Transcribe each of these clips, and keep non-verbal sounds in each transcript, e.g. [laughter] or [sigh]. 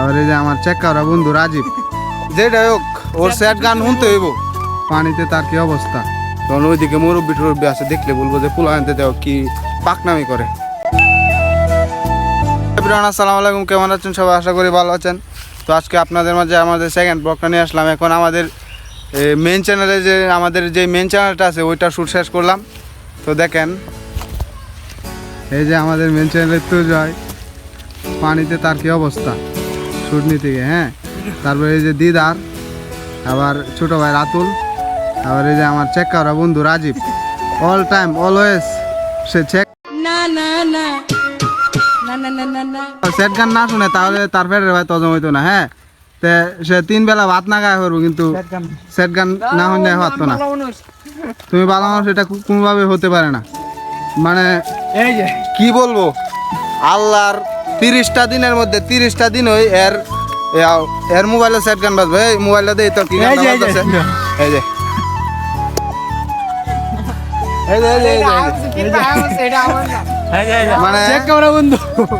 আবার এই যে আমার চেক করা বন্ধু রাজীব যেটাই হোক ওর স্যাড গান শুনতে হইব। পানিতে তার কি অবস্থা? তখন ওইদিকে মুরব্বী টুরব্বী আছে দেখলে বলব যে পোলা আনতে দেও কি পাকনামি করে। আসসালামু আলাইকুম কেমন আছেন সবাই? আশা করি ভালো আছেন। তো আজকে আপনাদের মাঝে আমাদের সেকেন্ড ব্লগটা নিয়ে আসলাম। এখন আমাদের মেন চ্যানেলে যে আমাদের যে মেন চ্যানেলটা আছে ওইটা শুট শেষ করলাম। তো দেখেন এই যে আমাদের মেন চ্যানেলের তো জয় পানিতে তার কি অবস্থা? সুটনি থেকে হ্যাঁ? তারপরে এই যে দিদার আবার ছোটো ভাই রাতুল আবার এই যে আমার চেক্কাওরা বন্ধু রাজীব। অল টাইম অলওয়েজ সে চেক না না না। সেট গান না শুনে তাহলে তার ফেরের ভাই তজম হইতো না হ্যাঁ? তে সে তিন বেলা ভাত না গায়ে করব কিন্তু সেট গান না। হইলে হতো না। তুমি ভালো মানুষ এটা কোনোভাবে হতে পারে না। মানে কি বলব? আল্লাহর তিরিশটা দিনের মধ্যে তিরিশটা দিন ওই এর এর মোবাইলে সেট গান বাজবে। এই মোবাইলটা দিয়ে তো কি এই যে মানে,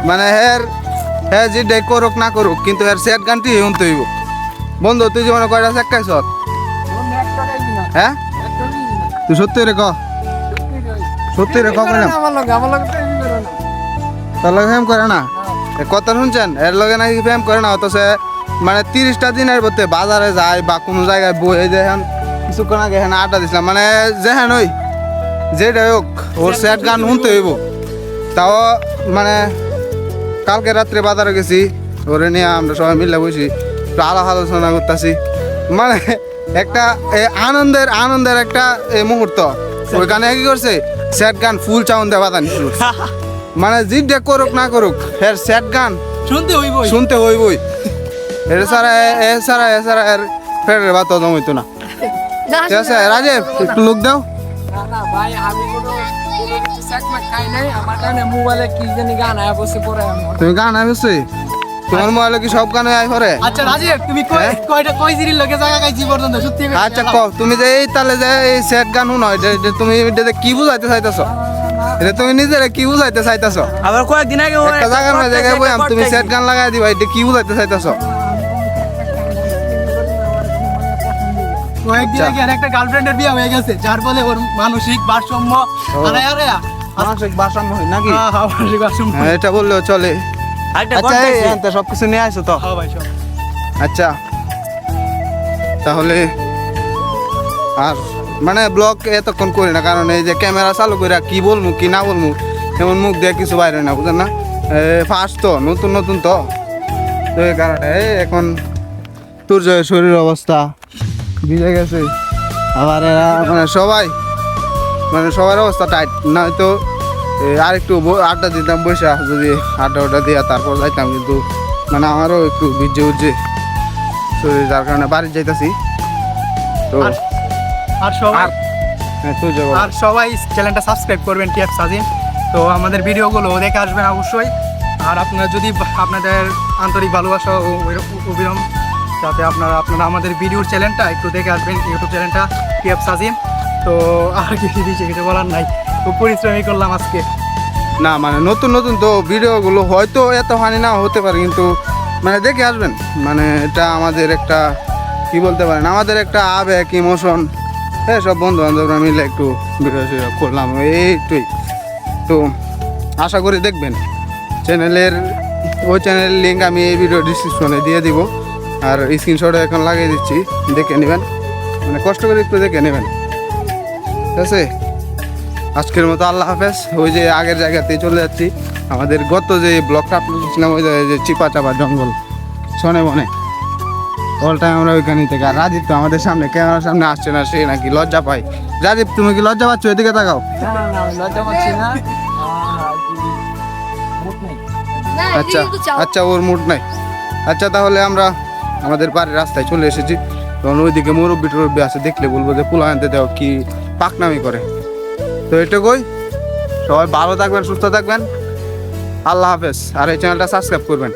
মানে না কিন্তু গানটি জীবনে কয়টা রে না? কথা শুনছেন? এর লগে নাকি ফেম করে না অথচ মানে তিরিশটা দিনের মধ্যে বাজারে যায় বা কোনো জায়গায় বই যেহেন কিছুক্ষণ আগে এখানে আড্ডা দিছিলাম মানে যেহেন ওই যেটা হোক ওর স্যাড গান শুনতে হইব। তাও মানে কালকে রাত্রে বাজারে গেছি ওরে নিয়ে আমরা সবাই মিলে বসি আলাপ আলোচনা করতেছি। মানে একটা এ আনন্দের আনন্দের একটা মুহূর্ত। ওইখানে কি করছে? স্যাড গান ফুল চাউন দেওয়া করছে। [laughs] মানে জিডে করুক না করুক এর স্যাড গান। শুনতে হইব শুনতে হইবই। এর ছাড়া এ- ছাড়া এ ছাড়া এর ফেরের হজম হইতো না। ঠিক আছে রাজীব একটু লোক দাও। না না ভাই আমি কোনো তুমি গান তোমার মোবাইলে কি সব গানে আই পরে আচ্ছা রাজীব তুমি কই হ্যাঁ? কয়টা কই জিরির লগে জায়গা গাইছি পর্যন্ত? সত্যি আচ্ছা তুমি যে এই তালে যে এই সেট গান এটা তুমি কি বুঝাইতে চাইতেছো? এটা তুমি নিজেরে কি বুঝাইতে চাইতেছো? আবার কয়েকদিন আগে একটা জায়গার মধ্যে জায়গায় বইয়াম তুমি সেট গান লাগাই দিবা এটা কি বুঝাইতে চাইতেছো? কয়েকদিন আচ্ছা। আগে আর একটা গার্লফ্রেন্ডের বিয়ে হয়ে গেছে যার ফলে ওর মানসিক ভারসাম্য আরে আরে মানসিক ভারসাম্য হয় নাকি? হ্যাঁ হ্যাঁ মানসিক ভারসাম্য। হ্যাঁ, এটা বললেও চলে। আচ্ছা নিয়ে আসো তো? হ্যাঁ ভাই সব। আচ্ছা। তাহলে আর মানে ব্লগ এতক্ষণ করি না, কারণ এই যে ক্যামেরা চালু করে কি বলব কি না বলব এমন মুখ দিয়ে কিছু বাইরে না বুঝেন না? ফার্স্ট তো, নতুন নতুন তো। তো এই কারণে এই এখন তোর যে শরীর অবস্থা, ভিজে গেছে। আবার এরা মানে সবাই মানে সবার অবস্থা টাইট নয়তো আর একটু আড্ডা দিতাম বসে, যদি আড্ডা ওড্ডা দিয়া তারপর যাইতাম, কিন্তু মানে আমারও একটু ভিজে উঠছে শরীর, যার কারণে বাড়ি যাইতাছি। তো আর- সবাই আর হ্যাঁ সবাই চ্যানেলটা সাবস্ক্রাইব করবেন টিএফ সাজিম তো আমাদের ভিডিওগুলো দেখে আসবেন অবশ্যই। আর আপনারা যদি আপনাদের আন্তরিক ভালোবাসা ও অবিরাম যাতে আপনারা আপনারা আমাদের ভিডিওর চ্যানেলটা একটু দেখে আসবেন ইউটিউব চ্যানেলটা টিএফ সাজিম তো আর কিছু বেশি কিছু বলার নাই। খুব পরিশ্রমই করলাম আজকে। না মানে নতুন নতুন তো ভিডিওগুলো হয়তো এত হানি না হতে পারে কিন্তু মানে দেখে আসবেন। মানে এটা আমাদের একটা কি বলতে পারেন? আমাদের একটা আবেগ ইমোশন হ্যাঁ সব বন্ধু বান্ধবরা মিলে একটু ভিডিও করলাম। এইটুই তো আশা করি দেখবেন। চ্যানেলের, ওই চ্যানেলের লিঙ্ক আমি এই ভিডিও ডিসক্রিপশনে দিয়ে দিব। আর স্ক্রিনশটে এখন লাগিয়ে দিচ্ছি, দেখে নেবেন। মানে কষ্ট করে একটু দেখে নেবেন। ঠিক আছে? আজকের মতো আল্লাহ হাফেজ। ওই যে আগের জায়গাতেই চলে যাচ্ছি। আমাদের গত যে ব্লকটা আপলোড করছিলাম, ওই যে চিপা চাপা জঙ্গল। শোনে বনে অল টাইম আমরা ওইখানেই থেকে। আর রাজীব তো আমাদের সামনে ক্যামেরার সামনে আসছে না সে নাকি লজ্জা পায়। রাজীব তুমি কি লজ্জা পাচ্ছ? এদিকে তাকাও। লজ্জা পাচ্ছি না। আচ্ছা আচ্ছা ওর মুড নাই। আচ্ছা তাহলে আমরা আমাদের বাড়ির রাস্তায় চলে এসেছি। তখন ওইদিকে মুরব্বি টুরব্বি আছে দেখলে বলব যে পোলা আনতে দেও কি পাকনামি করে। তো এটুকুই সবাই ভালো থাকবেন সুস্থ থাকবেন। আল্লাহ হাফেজ। আর এই চ্যানেলটা সাবস্ক্রাইব করবেন।